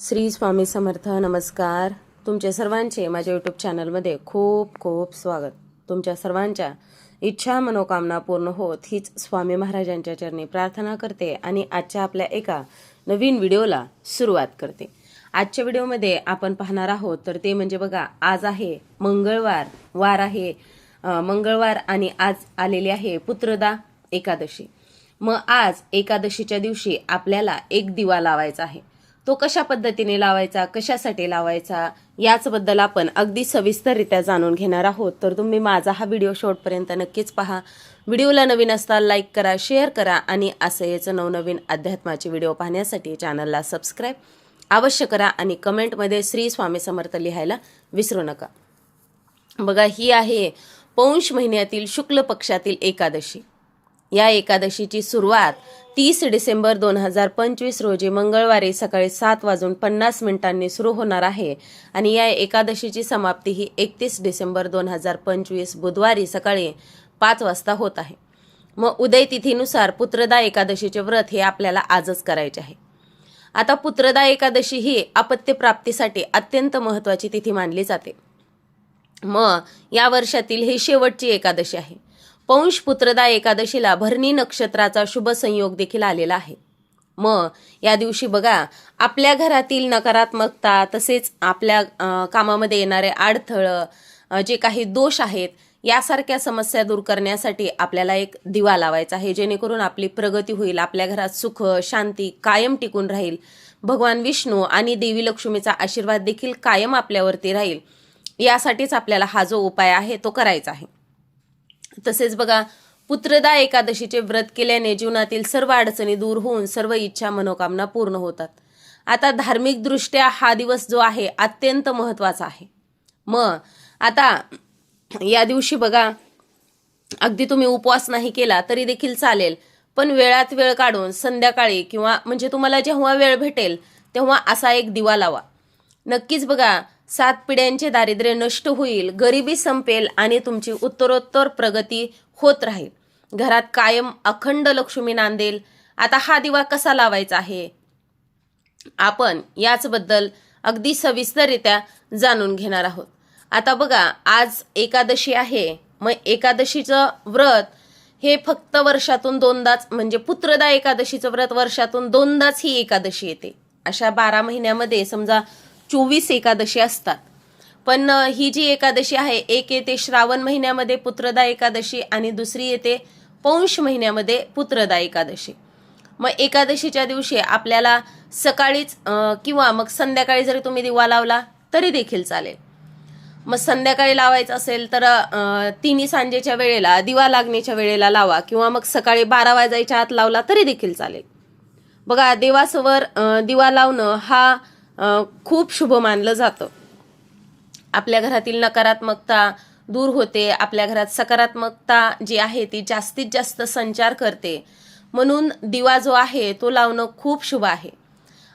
श्री स्वामी समर्थ नमस्कार. तुमच्या सर्वांचे माझ्या यूट्यूब चॅनलमध्ये खूप खूप स्वागत. तुमच्या सर्वांच्या इच्छा मनोकामना पूर्ण होत हीच स्वामी महाराजांच्या चरणी प्रार्थना करते आणि आजच्या आपल्या एका नवीन व्हिडिओला सुरुवात करते. आजच्या व्हिडिओमध्ये आपण पाहणार आहोत तर ते म्हणजे बघा आज आहे मंगळवार वार आहे मंगळवार आणि आज आलेली आहे पुत्रदा एकादशी. मग आज एकादशीच्या दिवशी आपल्याला एक दिवा लावायचा आहे. तो कशा पद्धतीने लावायचा कशासाठी लावायचा याचबद्दल आपण अगदी सविस्तररित्या जाणून घेणार आहोत. तर तुम्ही माझा हा व्हिडिओ शेवटपर्यंत नक्कीच पहा. व्हिडिओला नवीन असता लाईक करा शेअर करा आणि असं याचं नवनवीन अध्यात्माचे व्हिडिओ पाहण्यासाठी चॅनलला सबस्क्राईब अवश्य करा आणि कमेंटमध्ये श्री स्वामी समर्थ लिहायला विसरू नका. बघा ही आहे पौष महिन्यातील शुक्ल पक्षातील एकादशी. या एकादशीची सुरुवात तीस डिसेंबर दोन हजार पंचवीस रोजी मंगळवारी सकाळी सात वाजून पन्नास मिनिटांनी सुरू होणार आहे. आणि या एकादशीची समाप्ती ही एकतीस डिसेंबर दोन हजार पंचवीस बुधवारी सकाळी पाच वाजता होत आहे. मग उदय तिथीनुसार पुत्रदा एकादशीचे व्रत हे आपल्याला आजच करायचे आहे. आता पुत्रदा एकादशी ही अपत्यप्राप्तीसाठी अत्यंत महत्त्वाची तिथी मानली जाते. मग या वर्षातील ही शेवटची एकादशी आहे. पौंश पुत्रदा एकादशीला भरणी नक्षत्राचा शुभ संयोग देखील आलेला आहे. मग या दिवशी बघा आपल्या घरातील नकारात्मकता तसेच आपल्या कामामध्ये येणारे अडथळं जे काही दोष आहेत यासारख्या समस्या दूर करण्यासाठी आपल्याला एक दिवा लावायचा आहे. जेणेकरून आपली प्रगती होईल आपल्या घरात सुख शांती कायम टिकून राहील. भगवान विष्णू आणि देवी लक्ष्मीचा आशीर्वाद देखील कायम आपल्यावरती राहील. यासाठीच आपल्याला हा जो उपाय आहे तो करायचा आहे. तसेच बघा पुत्रदा एकादशीचे व्रत केल्याने जीवनातील सर्व अडचणी दूर होऊन सर्व इच्छा मनोकामना पूर्ण होतात. आता धार्मिकदृष्ट्या हा दिवस जो आहे अत्यंत महत्त्वाचा आहे. मग आता या दिवशी बघा अगदी तुम्ही उपवास नाही केला तरी देखील चालेल पण वेळात वेळ काढून संध्याकाळी किंवा म्हणजे तुम्हाला जेव्हा वेळ भेटेल तेव्हा असा एक दिवा लावा. नक्कीच बघा सात पिढ्यांचे दारिद्र्य नष्ट होईल गरिबी संपेल आणि तुमची उत्तरोत्तर प्रगती होत राहील. घरात कायम अखंड लक्ष्मी नांदेल. आता हा दिवा कसा लावायचा आहे? आपण याचबद्दल अगदी सविस्तररित्या जाणून घेणार आहोत. आता बघा आज एकादशी आहे. मग एकादशीचं व्रत हे फक्त वर्षातून दोनदाच म्हणजे पुत्रदा एकादशीचं व्रत वर्षातून दोनदाच ही एकादशी येते. अशा बारा महिन्यामध्ये समजा चोवीस एकादशी असतात. पण ही जी एकादशी आहे एक येते श्रावण महिन्यामध्ये पुत्रदा एकादशी आणि दुसरी येते पौष महिन्यामध्ये पुत्रदा एकादशी. मग एकादशीच्या दिवशी आपल्याला सकाळीच किंवा मग संध्याकाळी जरी तुम्ही दिवा लावला तरी देखील चालेल. मग संध्याकाळी लावायचं असेल तर तिन्ही सांजेच्या वेळेला दिवा लागण्याच्या वेळेला लावा किंवा मग सकाळी बारा वाजायच्या आत लावला तरी देखील चालेल. बघा देवासवर दिवा लावणं हा खूप शुभ मानलं जातं. आपल्या घरातील नकारात्मकता दूर होते आपल्या घरात सकारात्मकता जी आहे ती जास्तीत जास्त संचार करते. म्हणून दिवा जो आहे तो लावणं खूप शुभ आहे.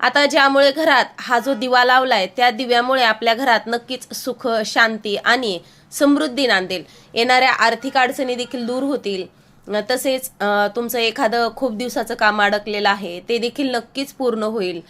आता ज्यामुळे घरात हा जो दिवा लावलाय त्या दिव्यामुळे आपल्या घरात नक्कीच सुख शांती आणि समृद्धी नांदेल. येणाऱ्या आर्थिक अडचणी देखील दूर होतील. तसेच तुमचं एखादं खूप दिवसाचं काम अडकलेलं आहे ते देखील नक्कीच पूर्ण होईल.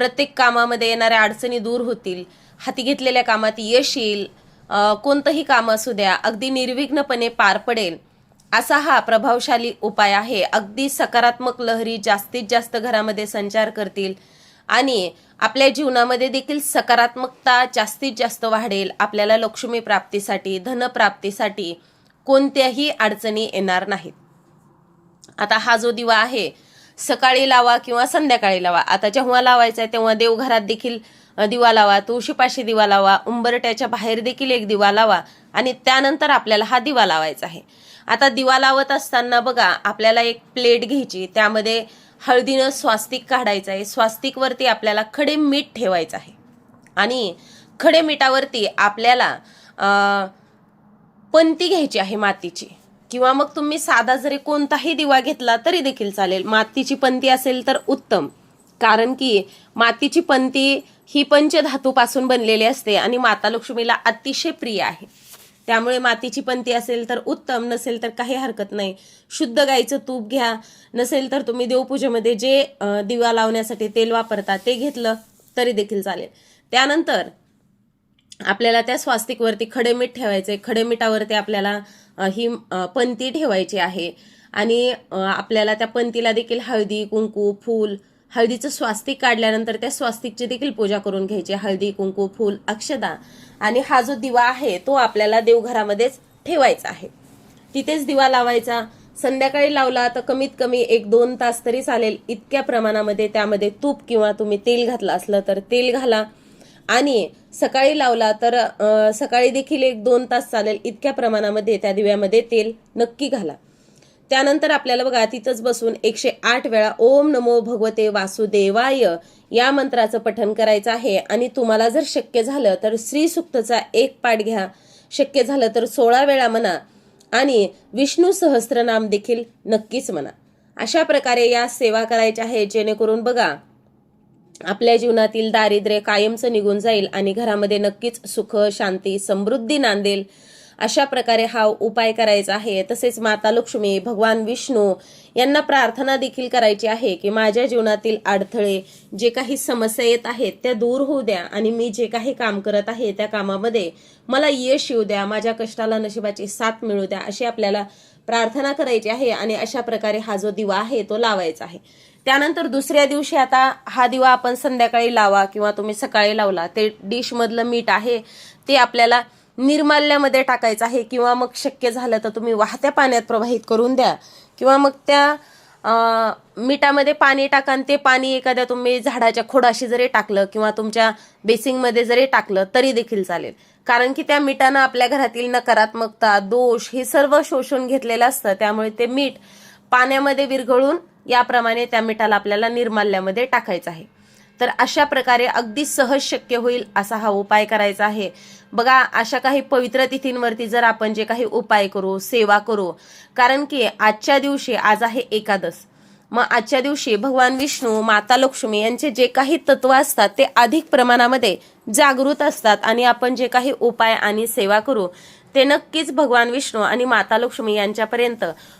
प्रत्येक कामामध्ये येणाऱ्या अडचणी दूर होतील हाती घेतलेल्या कामात यश येईल कोणतंही काम असू द्या अगदी निर्विघ्नपणे पार पडेल असा हा प्रभावशाली उपाय आहे. अगदी सकारात्मक लहरी जास्तीत जास्त घरामध्ये संचार करतील आणि आपल्या जीवनामध्ये देखील सकारात्मकता जास्तीत जास्त वाढेल. आपल्याला लक्ष्मी प्राप्तीसाठी धनप्राप्तीसाठी कोणत्याही अडचणी येणार नाहीत. आता हा जो दिवा आहे सकाळी लावा किंवा संध्याकाळी लावा. आता जेव्हा लावायचा आहे तेव्हा देवघरात देखील दिवा लावा तुळशीपाशी दिवा लावा उंबरट्याच्या बाहेर देखील एक दिवा लावा आणि त्यानंतर आपल्याला हा दिवा लावायचा आहे. आता दिवा लावत असताना बघा आपल्याला एक प्लेट घ्यायची त्यामध्ये हळदीनं स्वास्तिक काढायचं आहे. स्वास्तिकवरती आपल्याला खडे मीठ ठेवायचं आहे. आणि खडे मिठावरती आपल्याला पंती घ्यायची आहे मातीची. किंवा मग तुम्ही साधा जरी कोणताही दिवा घेतला तरी देखील चालेल. मातीची पंती असेल तर उत्तम. कारण की मातीची पंती ही पंचधातूपासून बनलेली असते आणि माता लक्ष्मीला अतिशय प्रिय आहे. त्यामुळे मातीची पंती असेल तर उत्तम नसेल तर काही हरकत नाही. शुद्ध गाईचं तूप घ्या. नसेल तर तुम्ही देवपूजेमध्ये जे दिवा लावण्यासाठी तेल वापरता ते घेतलं तरी देखील चालेल. त्यानंतर आपल्याला त्या स्वास्तिकवरती खडे मीठ ठेवायचे खडेमिठावरती आपल्याला ही पंती ठेवायची आहे. आणि आपल्याला त्या पंतीला देखील हळदी कुंकू फूल हळदीचं स्वास्तिक काढल्यानंतर त्या स्वास्तिकची देखील पूजा करून घ्यायची. हळदी कुंकू फूल अक्षदा. आणि हा जो दिवा आहे तो आपल्याला देवघरामध्येच ठेवायचा आहे. तिथेच दिवा लावायचा. संध्याकाळी लावला तर कमीत कमी एक दोन तास तरी चालेल इतक्या प्रमाणामध्ये त्यामध्ये तूप किंवा तुम्ही तेल घातलं असलं तर तेल घाला. आणि सकाळी लावला तर सकाळी देखील एक दोन तास चालेल इतक्या प्रमाणामध्ये त्या दिव्यामध्ये तेल नक्की घाला. त्यानंतर आपल्याला बघा तिथंच बसून एकशे आठ वेळा ओम नमो भगवते वासुदेवाय या मंत्राचं पठण करायचं आहे. आणि तुम्हाला जर शक्य झालं तर श्री सुक्तचा एक पाठ घ्या. शक्य झालं तर सोळा वेळा म्हणा आणि विष्णू सहस्त्रनाम देखील नक्कीच म्हणा. अशा प्रकारे या सेवा करायच्या आहे जेणेकरून बघा आपल्या जीवनातील दारिद्र्य कायमचं निघून जाईल आणि घरामध्ये नक्कीच सुख शांती समृद्धी नांदेल अशा प्रकारे हा उपाय करायचा आहे. तसेच माता लक्ष्मी भगवान विष्णू यांना प्रार्थना देखील करायची आहे की माझ्या जीवनातील अडथळे जे काही समस्या येत आहेत त्या दूर होऊ द्या आणि मी जे काही काम करत आहे त्या कामामध्ये मला यश येऊ द्या माझ्या कष्टाला नशिबाची साथ मिळू द्या अशी आपल्याला प्रार्थना करायची आहे आणि अशा प्रकारे हा जो दिवा आहे तो लावायचा आहे. त्यानंतर दुसऱ्या दिवशी आता हा दिवा आपण संध्याकाळी लावा किंवा तुम्ही सकाळी लावला ते डिशमधलं मीठ आहे ते आपल्याला निर्माल्यामध्ये टाकायचं आहे किंवा मग शक्य झालं तर तुम्ही वाहत्या पाण्यात प्रवाहित करून द्या किंवा मग त्या मिठामध्ये पाणी टाका ते पाणी एखाद्या तुम्ही झाडाच्या खोडाशी जरी टाकलं किंवा तुमच्या बेसिंगमध्ये जरी टाकलं तरी देखील चालेल. कारण की त्या मिठानं आपल्या घरातील नकारात्मकता दोष हे सर्व शोषून घेतलेलं असतं. त्यामुळे ते मीठ पाण्यामध्ये विरघळून याप्रमाणे त्या मिठाला आपल्याला निर्माल्यामध्ये टाकायचं आहे. तर अशा प्रकारे अगदी सहज शक्य होईल असा हा उपाय करायचा आहे. बघा अशा काही पवित्र तिथींवरती जर आपण जे काही उपाय करू सेवा करू कारण की आजच्या दिवशी आज आहे एकादश मग आजच्या दिवशी भगवान विष्णू माता लक्ष्मी यांचे जे काही तत्व असतात ते अधिक प्रमाणामध्ये जागृत असतात आणि आपण जे काही उपाय आणि सेवा करू ते नक्कीच भगवान विष्णू आणि माता लक्ष्मी यांच्यापर्यंत